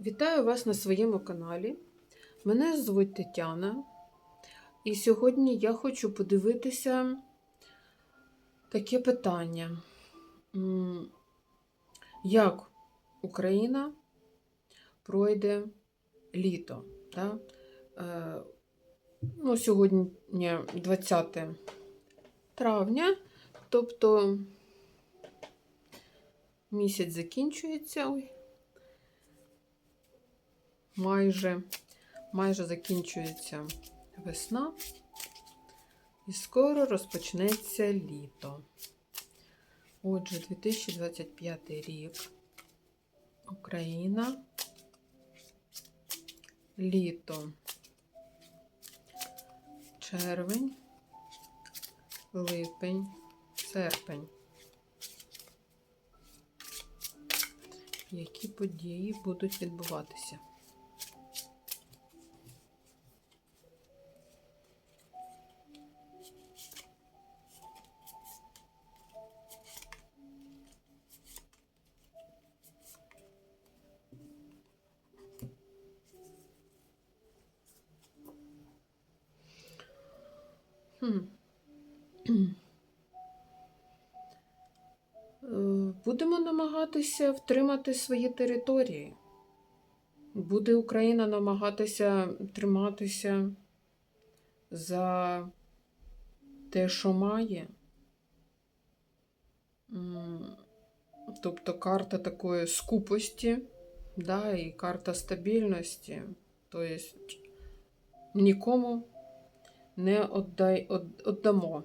Вітаю вас на своєму каналі. Мене звуть Тетяна, і сьогодні я хочу подивитися таке питання. Як Україна пройде літо? Да? Е, Ну, сьогодні 20 травня, тобто місяць закінчується. Ой, майже, майже закінчується весна, і скоро розпочнеться літо. Отже, 2025 рік. Україна. Літо. Червень, липень, серпень. Які події будуть відбуватися? Будемо намагатися втримати свої території. Буде Україна намагатися триматися за те, що має. Тобто карта такої скупості, да, і карта стабільності. Тобто нікому не отдай, от, отдамо.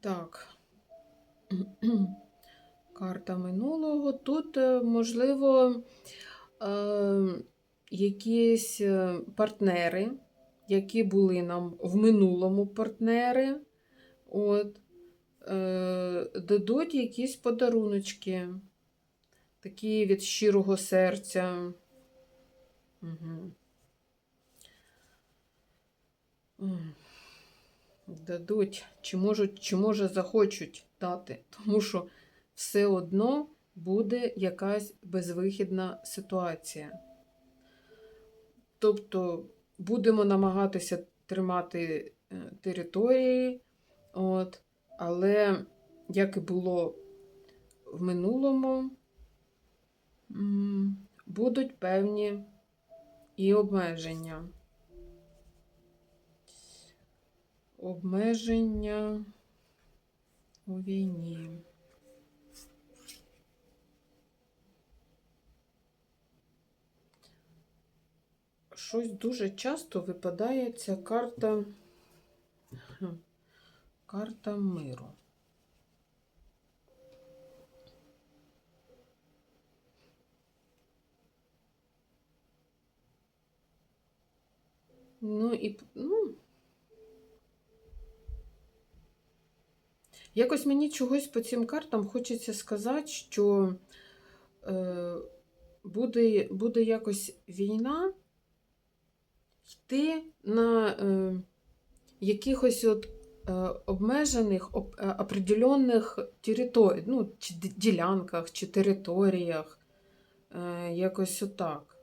Так. Карта минулого. Тут, е, можливо, е, якісь е, партнери, які були нам в минулому партнери, от, дадуть якісь подаруночки, такі від щирого серця. Угу. Дадуть, чи можуть, чи може захочуть дати, тому що все одно буде якась безвихідна ситуація. Тобто будемо намагатися тримати е, території, от, але, як і було в минулому, будуть певні і обмеження. Обмеження у війні. Щось дуже часто випадає ця карта, карта миру. Ну і ну, Якось мені чогось по цим картам хочеться сказати, що е, буде буде якось війна йти на е, якихось от е, обмежених об, е, определенних територій, ну, чи ділянках, чи територіях. Е, якось отак.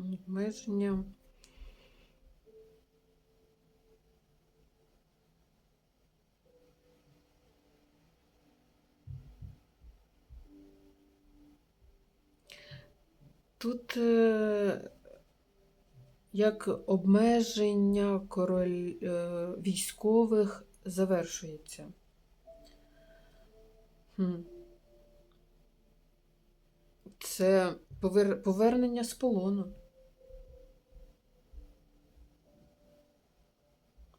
Обмеження. Тут е, як обмеження король е, військових завершується. Це повер... повернення з полону.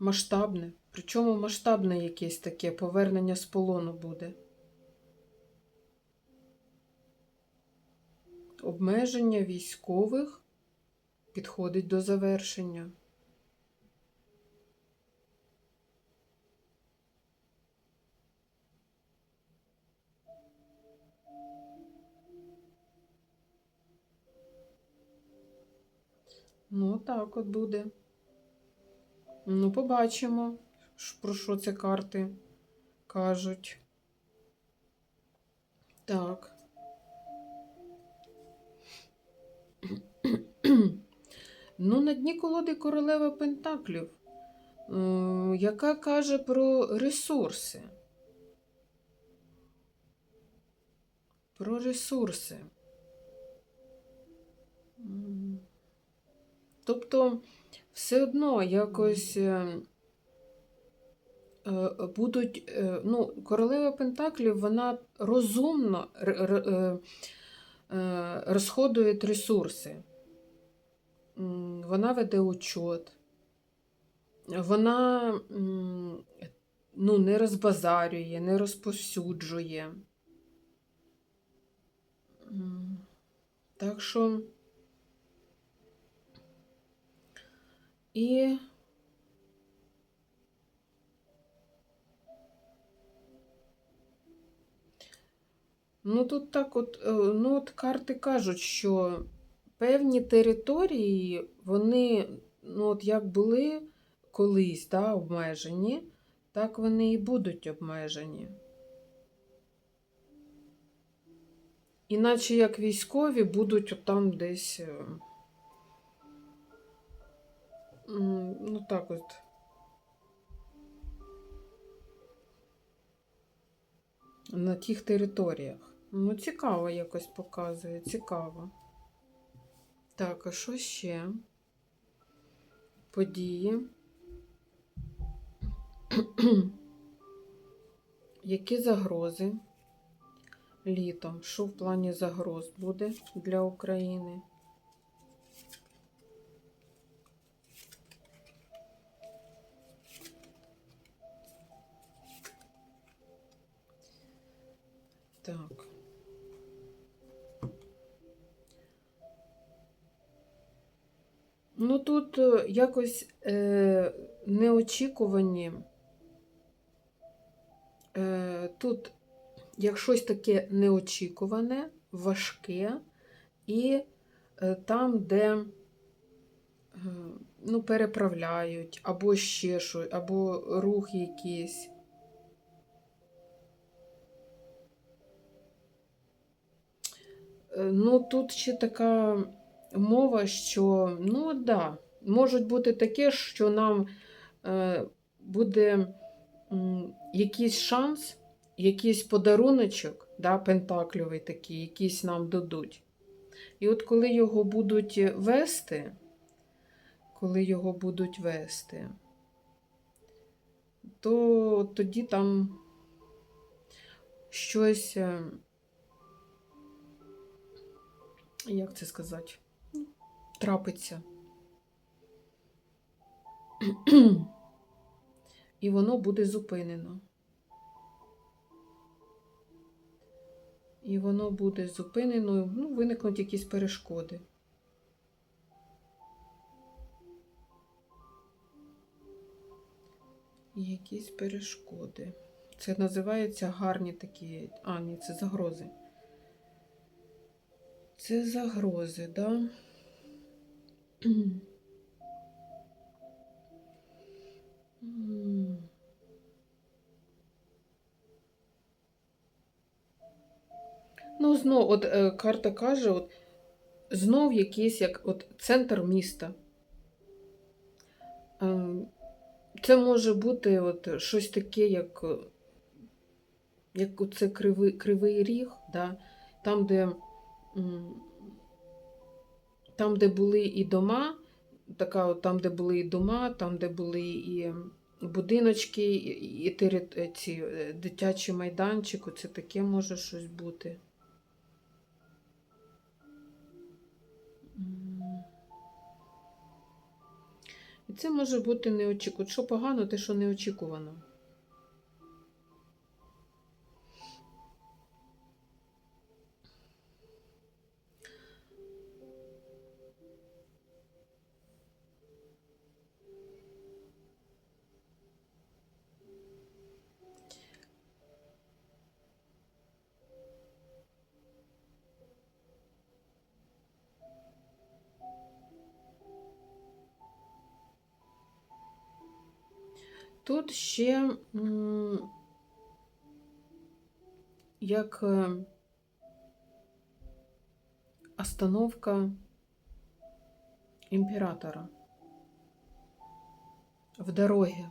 Масштабне. Причому масштабне якесь таке повернення з полону буде. Обмеження військових підходить до завершення. Ну, так от буде. Ну, побачимо, про що це карти кажуть. Так. Ну, на дні колоди королева Пентаклів, е, яка каже про ресурси. Про ресурси. Тобто, все одно якось е, е, будуть. е, Ну, королева Пентаклів, вона розумно е, е, розходує ресурси. Вона веде учет. Вона ну, не розбазарює, не розповсюджує. Так що. І ну тут так от, е, ну от карти кажуть, що певні території, вони, ну от як були колись, да, обмежені, так вони і будуть обмежені. Іначе як військові будуть там десь. Ну так от. На тих територіях. Ну, цікаво якось показує, цікаво. Так, а що ще? Події. Які загрози літом? Що в плані загроз буде для України? Ну тут е, якось е, неочікувані. Е, тут як щось таке неочікуване, важке, і е, там, де е, ну, переправляють, або ще щось, або рух якийсь. Е, Ну, тут ще така мова, що, ну, да, можуть бути таке, що нам е, буде м, якийсь шанс, якийсь подаруночок, да, пентакльовий такий, якийсь нам дадуть. І от коли його будуть вести, коли його будуть вести, то тоді там щось. е, як це сказати, трапиться. І воно буде зупинено. І воно буде зупинено, ну, виникнуть якісь перешкоди. Якісь перешкоди. Це називається гарні такі. А, ні, це загрози. Це загрози, да? Ну, знов, от е, карта каже, от, знов якийсь як от, центр міста. Е, це може бути от, щось таке, як, е, як оце кривий, кривий ріг, да? там, де м, там, де були і дома, така от, там, де були і дома, там, де були і будиночки, і, і тери- ці е, дитячі майданчик, це таке може щось бути. І це може бути неочікувано. Що погано, те, що неочікувано. Ще як е, остановка імператора в дорогі.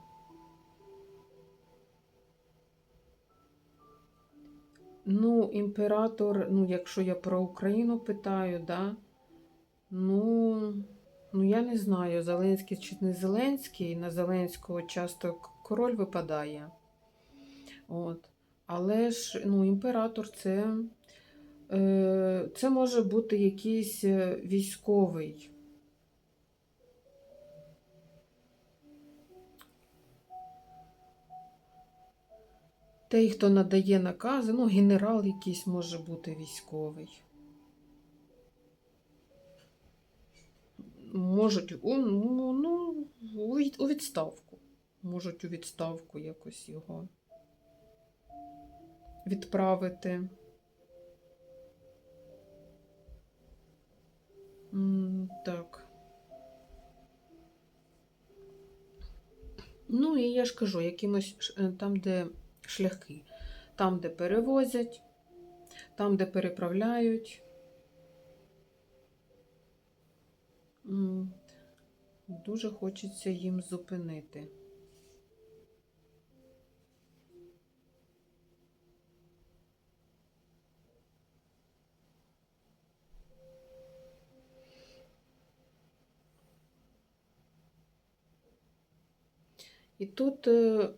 Ну, імператор, ну, якщо я про Україну питаю, да, ну, ну я не знаю, Зеленський чи не Зеленський. На Зеленського часто король випадає. От. Але ж ну, імператор це, е, це може бути якийсь е, військовий. Той, хто надає накази, ну, генерал якийсь може бути військовий. Можуть ну, ну, у відставку. Можуть у відставку якось його відправити. Так. Ну, і я ж кажу, якимось е, там, де шляхи, там, де перевозять, там, де переправляють. Дуже хочеться їм зупинити. І тут е,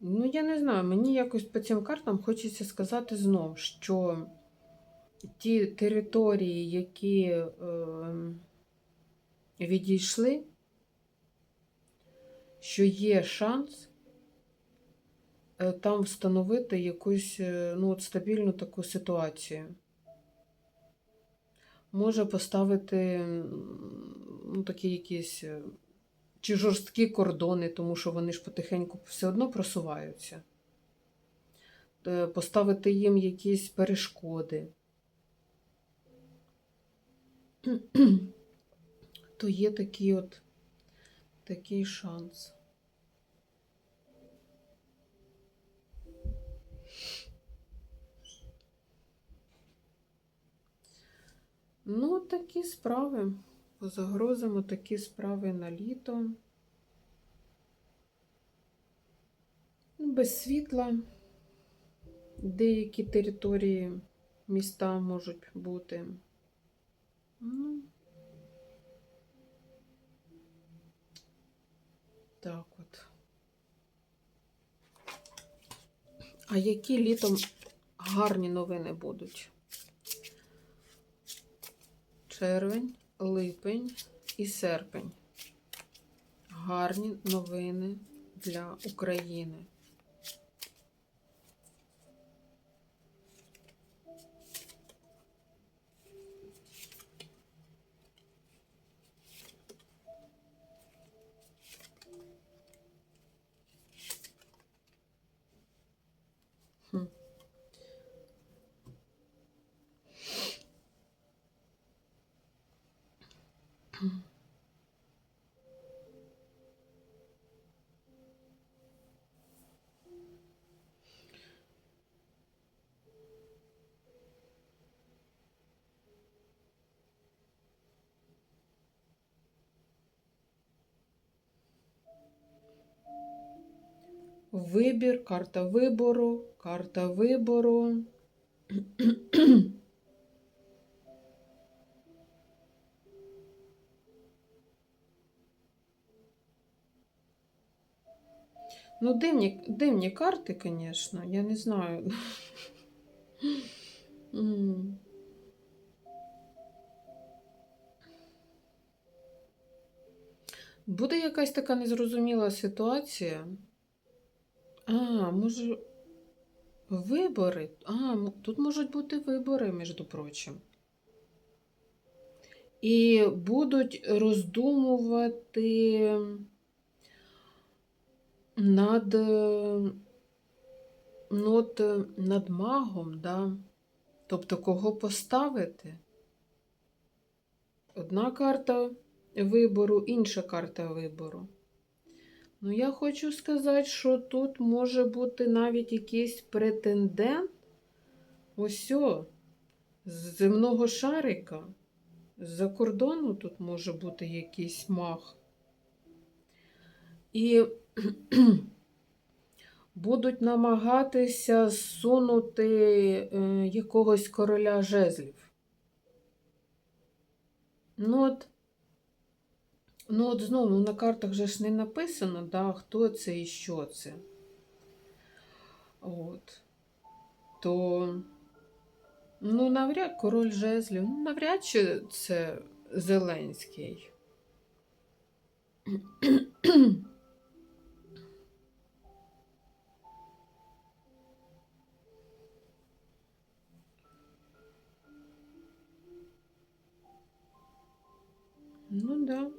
Ну, я не знаю, мені якось по цим картам хочеться сказати знов, що ті території, які е, відійшли, що є шанс е, там встановити якусь е, ну, от стабільну таку ситуацію. Може поставити ну, такі якісь е, чи жорсткі кордони, тому що вони ж потихеньку все одно просуваються. Поставити їм якісь перешкоди. То є такий от такий шанс. Ну, такі справи. По такі справи на літо. Без світла. Деякі території, міста можуть бути. Ну, так от. А які літом гарні новини будуть? Червень, липень і серпень. Гарні новини для України. Вибір, карта вибору, карта вибору. Ну, дивні, дивні карти, звісно, я не знаю. Буде якась така незрозуміла ситуація. А, може, вибори. А, тут можуть бути вибори, між прочим. і будуть роздумувати над, е, над магом, да? тобто кого поставити. Одна карта вибору, інша карта вибору. Ну, я хочу сказати, що тут може бути навіть якийсь претендент. Ось з земного шарика. З-за кордону тут може бути якийсь маг. І будуть намагатися зсунути е, якогось короля жезлів. Ну от, ну от знову на картах же ж не написано, да, хто це і що це. От. То, ну, навряд король жезлів, ну, навряд чи це Зеленський. Ну да.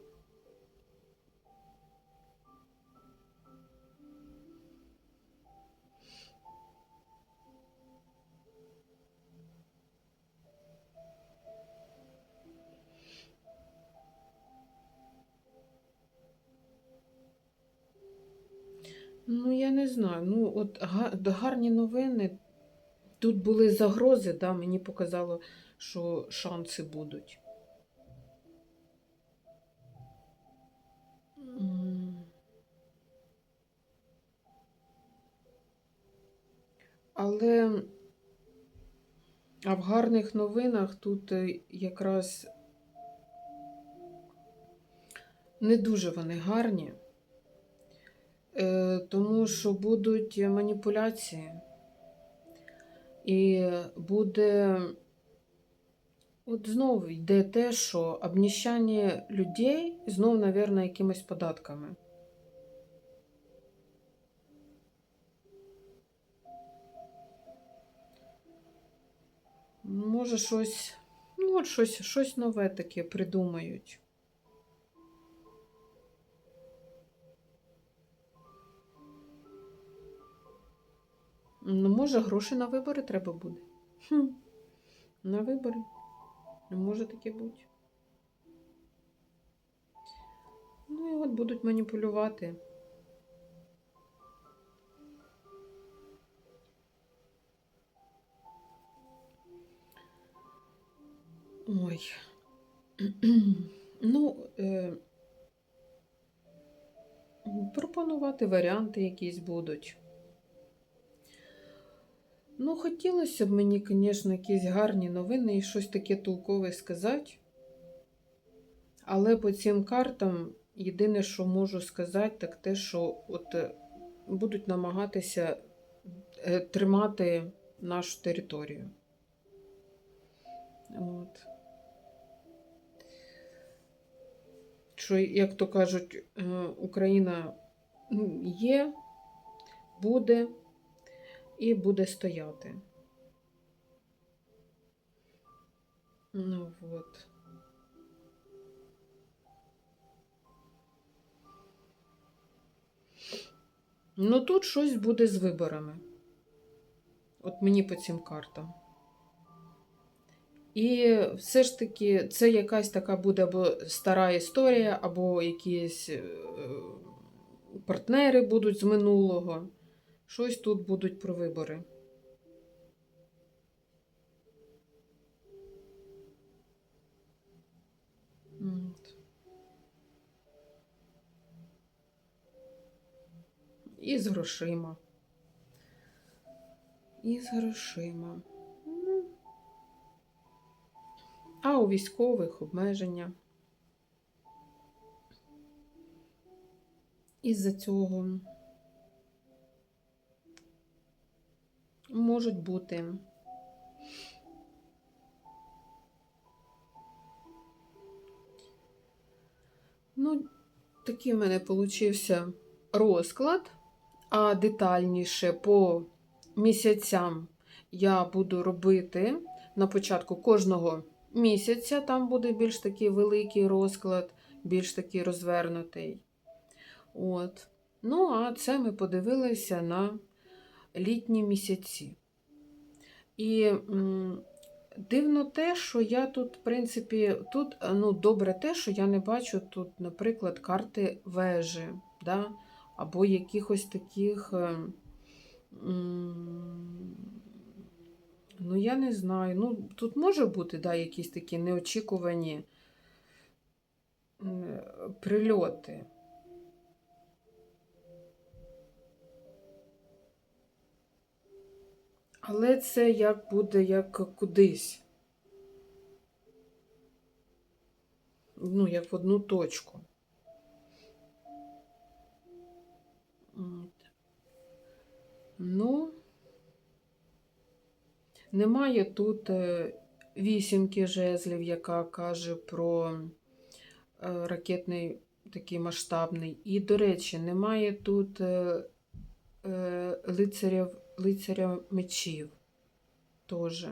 Не знаю. Ну, от гарні новини. Тут були загрози, да, мені показало, що шанси будуть. Але а в гарних новинах тут е, якраз не дуже вони гарні, тому що будуть маніпуляції, і буде, от знову йде те, що обніщання людей знов, мабуть, якимись податками. Може, щось, ну, от щось, щось нове таке придумають. Ну, може, гроші на вибори треба буде. Хм. На вибори. Ну, Може таке бути. Ну і от будуть маніпулювати. Ой. Ну, е, пропонувати варіанти якісь будуть. Ну, хотілося б мені, звісно, якісь гарні новини і щось таке толкове сказати. Але по цим картам єдине, що можу сказати, так те, що от е, будуть намагатися е, тримати нашу територію. От. Що, як то кажуть, е, Україна є, буде і буде стояти. Ну от. Ну тут щось буде з виборами. От мені по цим картам. І все ж таки, це якась така буде або стара історія, або якісь е, партнери будуть з минулого. Щось тут будуть про вибори. І з грошима. І з грошима. Ну. А у військових обмеження. Із-за цього можуть бути. Ну, такий в мене получився розклад, а детальніше по місяцям я буду робити на початку кожного місяця там буде більш такий великий розклад, більш такий розвернутий. От. Ну, а це ми подивилися на літні місяці. І дивно те, що я тут, в принципі, тут ну, добре те, що я не бачу тут, наприклад, карти вежі, да? або якихось таких. е, Ну, я не знаю. Ну, тут може бути да, якісь такі неочікувані прильоти. Але це як буде як кудись. Ну, як в одну точку. От. Ну, немає тут е, вісімки жезлів, яка каже про е, ракетний такий масштабний. І, до речі, немає тут е, лицарів, лицаря мечів теж,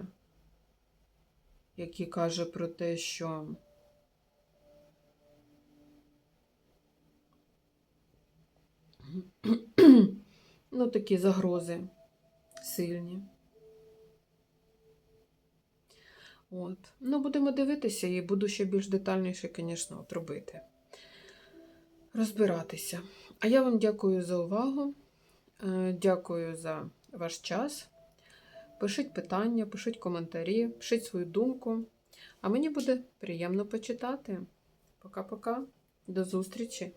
який каже про те, що ну, такі загрози сильні. От. Ну, будемо дивитися і буду ще більш детальніше, звісно, от робити. Розбиратися. А я вам дякую за увагу. Е, Дякую за ваш час. Пишіть питання, пишіть коментарі, пишіть свою думку. А мені буде приємно почитати. Пока-пока. До зустрічі!